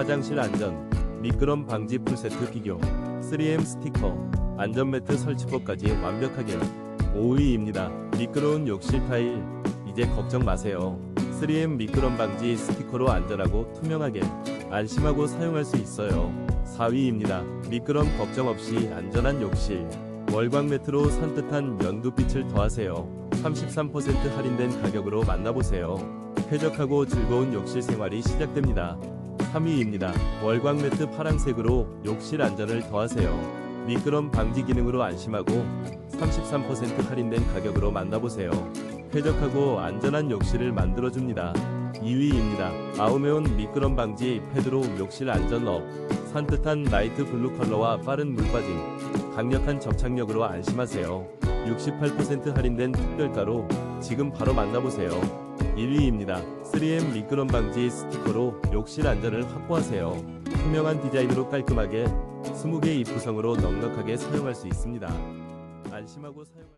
화장실 안전, 미끄럼 방지 풀세트 비교, 3M 스티커, 안전매트 설치법까지 완벽하게 5위입니다. 미끄러운 욕실 타일, 이제 걱정 마세요. 3M 미끄럼 방지 스티커로 안전하고 투명하게 안심하고 사용할 수 있어요. 4위입니다. 미끄럼 걱정 없이 안전한 욕실. 월광 매트로 산뜻한 연두빛을 더하세요. 33% 할인된 가격으로 만나보세요. 쾌적하고 즐거운 욕실 생활이 시작됩니다. 3위입니다. 월광 매트 파랑색으로 욕실 안전을 더하세요. 미끄럼 방지 기능으로 안심하고 33% 할인된 가격으로 만나보세요. 쾌적하고 안전한 욕실을 만들어줍니다. 2위입니다. 아우메온 미끄럼 방지 패드로 욕실 안전 업. 산뜻한 라이트 블루 컬러와 빠른 물 빠짐. 강력한 접착력으로 안심하세요. 68% 할인된 특별가로 지금 바로 만나보세요. 1위입니다. 3M 미끄럼 방지 스티커로 욕실 안전을 확보하세요. 투명한 디자인으로 깔끔하게 20개 입구성으로 넉넉하게 사용할 수 있습니다. 안심하고 사용